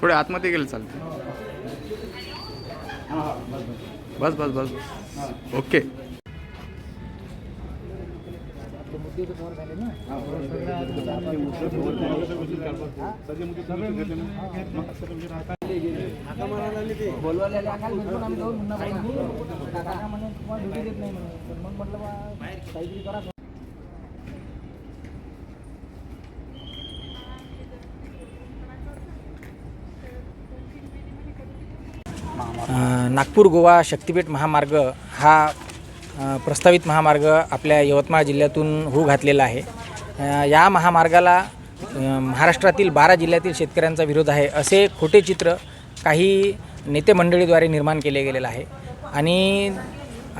थोडे आतमध्ये गेले चालते बस बस बस. ओके. बोलवायला नागपूर गोवा शक्तिपीठ महामार्ग हा प्रस्तावित महामार्ग आपल्या यवतमाळ जिल्ह्यातून होऊ घातलेला आहे. या महामार्गाला महाराष्ट्रातील बारा जिल्ह्यातील शेतकऱ्यांचा विरोध आहे असे खोटे चित्र काही नेते मंडळीद्वारे निर्माण केले गेलेलं आहे. आणि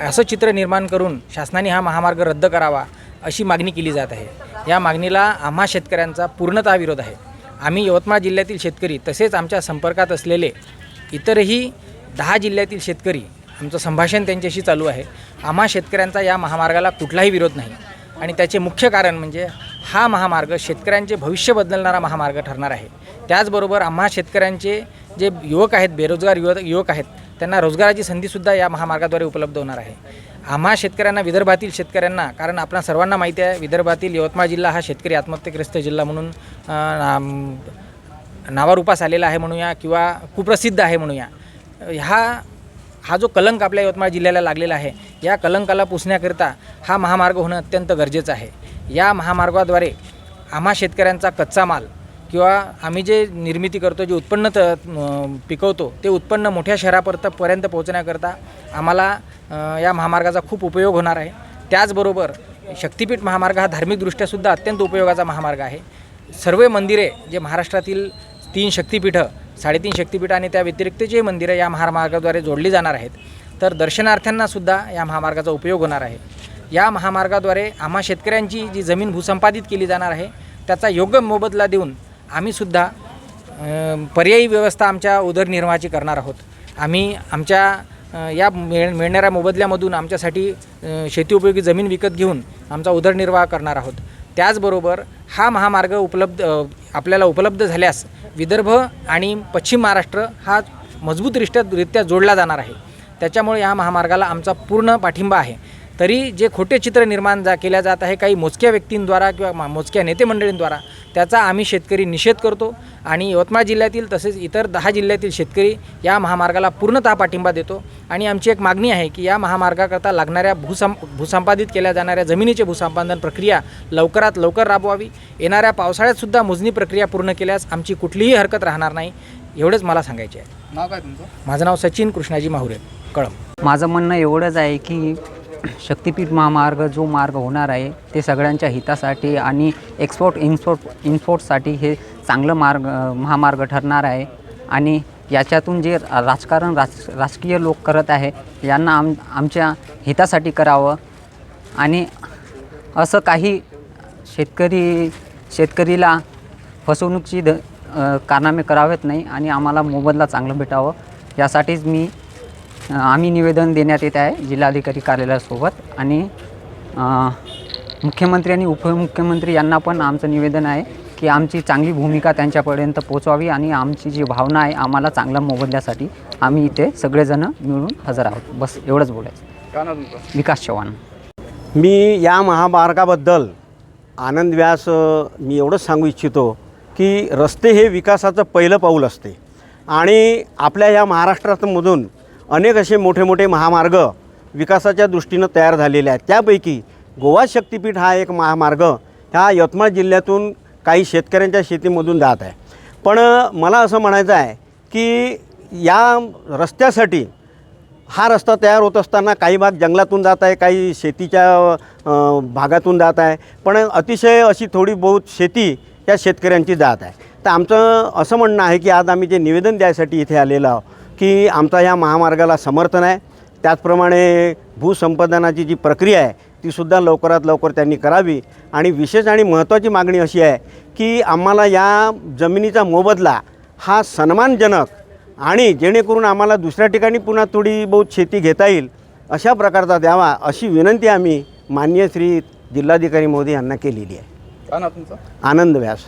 असं चित्र निर्माण करून शासनाने हा महामार्ग रद्द करावा अशी मागणी केली जात आहे. या मागणीला आम्हा शेतकऱ्यांचा पूर्णतः विरोध आहे. आम्ही यवतमाळ जिल्ह्यातील शेतकरी तसेच आमच्या संपर्कात असलेले इतरही दहा जिल्ह्यातील शेतकरी आमचं संभाषण त्यांच्याशी चालू आहे. आम्हा शेतकऱ्यांचा या महामार्गाला कुठलाही विरोध नाही. आणि त्याचे मुख्य कारण म्हणजे हा महामार्ग शेतकऱ्यांचे भविष्य बदलणारा महामार्ग ठरणार आहे. त्याचबरोबर आम्हा शेतकऱ्यांचे जे युवक आहेत बेरोजगार युवक युवक आहेत त्यांना रोजगाराची संधीसुद्धा या महामार्गाद्वारे उपलब्ध होणार आहे. आम्हा शेतकऱ्यांना विदर्भातील शेतकऱ्यांना कारण आपल्या सर्वांना माहिती आहे विदर्भातील यवतमाळ जिल्हा हा शेतकरी आत्महत्येग्रस्त जिल्हा म्हणून नावारूपास आलेला आहे म्हणूया किंवा कुप्रसिद्ध आहे म्हणूया. ह्या हा जो कलंक आपल्या यवतमाळ जिल्ह्याला लागलेला आहे या कलंकाला पुसण्याकरिता हा महामार्ग होणं अत्यंत गरजेचं आहे. या महामार्गाद्वारे आम्हा शेतकऱ्यांचा कच्चा माल किंवा आम्ही जे निर्मिती करतो जे उत्पन्न त पिकवतो ते उत्पन्न मोठ्या शहरापर्यंत पर्यंत पोहोचण्याकरता आम्हाला या महामार्गाचा खूप उपयोग होणार आहे. त्याचबरोबर शक्तिपीठ महामार्ग हा धार्मिकदृष्ट्यासुद्धा अत्यंत उपयोगाचा महामार्ग आहे. सर्व मंदिरे जे महाराष्ट्रातील तीन शक्तिपीठं साडेतीन शक्तिपीठ आणि त्या व्यतिरिक्त जे मंदिरं या महामार्गाद्वारे जोडली जाणार आहेत तर दर्शनार्थ्यांनासुद्धा या महामार्गाचा उपयोग होणार आहे. या महामार्गाद्वारे आम्हा शेतकऱ्यांची जी जमीन भूसंपादित केली जाणार आहे त्याचा योग्य मोबदला देऊन आम्हीसुद्धा पर्यायी व्यवस्था आमच्या उदरनिर्वाहाची करणार आहोत. आम्ही आमच्या या मिळ मिळणाऱ्या मोबदल्यामधून आमच्यासाठी शेतीउपयोगी जमीन विकत घेऊन आमचा उदरनिर्वाह करणार आहोत. त्याचबरोबर हा महामार्ग उपलब्ध आपल्याला उपलब्ध झाल्यास विदर्भ आणि पश्चिम महाराष्ट्र हा मजबूतरिष्ट्या रित्या जोडला जाणार आहे. त्याच्यामुळे या महामार्गाला आमचा पूर्ण पाठिंबा आहे. तरी जे खोटे चित्र निर्माण जा केल्या जात आहे काही मोजक्या व्यक्तींद्वारा किंवा मा- मोजक्या नेते मंडळींद्वारा त्याचा आम्ही शेतकरी निषेध करतो. आणि यवतमाळ जिल्ह्यातील तसेच इतर दहा जिल्ह्यातील शेतकरी या महामार्गाला पूर्णतः पाठिंबा देतो. आणि आमची एक मागणी आहे की या महामार्गाकरता लागणाऱ्या भूसं भूसंपादित केल्या जाणाऱ्या जमिनीचे भूसंपादन प्रक्रिया लवकरात लवकर राबवावी. येणाऱ्या पावसाळ्यातसुद्धा मोजणी प्रक्रिया पूर्ण केल्यास आमची कुठलीही हरकत राहणार नाही एवढंच मला सांगायचे आहे. नाव काय तुमचं? माझं नाव सचिन कृष्णाजी माहुरे कळम माझं म्हणणं एवढंच आहे की शक्तिपीठ महामार्ग जो मार्ग होणार आहे ते सगळ्यांच्या हितासाठी आणि एक्सपोर्ट इन्सपोर्ट इन्फोर्टसाठी हे चांगलं मार्ग महामार्ग ठरणार आहे. आणि याच्यातून जे राजकारण राज राजकीय लोक करत आहे यांना आम आमच्या हितासाठी करावं. आणि असं काही शेतकरी शेतकरीला फसवणूकची द कारनामे करावेत नाही आणि आम्हाला मोबदला चांगलं भेटावं. यासाठीच मी आम्ही निवेदन देण्यात येत आहे जिल्हाधिकारी कार्यालयासोबत. आणि मुख्यमंत्री आणि उपमुख्यमंत्री यांना पण आमचं निवेदन आहे की आमची चांगली भूमिका त्यांच्यापर्यंत पोचवावी आणि आमची जी भावना आहे आम्हाला चांगल्या मोबदल्यासाठी आम्ही इथे सगळेजणं मिळून हजर आहोत. बस एवढंच बोलायचं. काय नाव तुमचं? विकास चव्हाण. मी या महामार्गाबद्दल आनंद व्यास मी एवढंच सांगू इच्छितो की रस्ते हे विकासाचं पहिलं पाऊल असते. आणि आपल्या या महाराष्ट्रातमधून अनेक असे मोठे मोठे महामार्ग विकासाच्या दृष्टीनं तयार झालेले आहेत. त्यापैकी गोवा शक्तिपीठ हा एक महामार्ग ह्या यवतमाळ जिल्ह्यातून काही शेतकऱ्यांच्या शेतीमधून जात आहे. पण मला असं म्हणायचं आहे की या रस्त्यासाठी हा रस्ता तयार होत असताना काही भाग जंगलातून जात आहे काही शेतीच्या भागातून जात आहे. पण अतिशय अशी थोडी बहुत शेती या शेतकऱ्यांची जात आहे. तर आमचं असं म्हणणं आहे की आज आम्ही जे निवेदन द्यायसाठी इथे आलेलो आहोत की आमचा या महामार्गाला समर्थन आहे त्याचप्रमाणे भूसंपादनाची जी प्रक्रिया आहे तीसुद्धा लवकरात लवकर त्यांनी करावी. आणि विशेष आणि महत्त्वाची मागणी अशी आहे की आम्हाला या जमिनीचा मोबदला हा सन्मानजनक आणि जेणेकरून आम्हाला दुसऱ्या ठिकाणी पुन्हा थोडी बहुत शेती घेता येईल अशा प्रकारचा द्यावा अशी विनंती आम्ही मान्य श्री जिल्हाधिकारी मोदी यांना केलेली आहे. तुमचं? आनंद व्यास.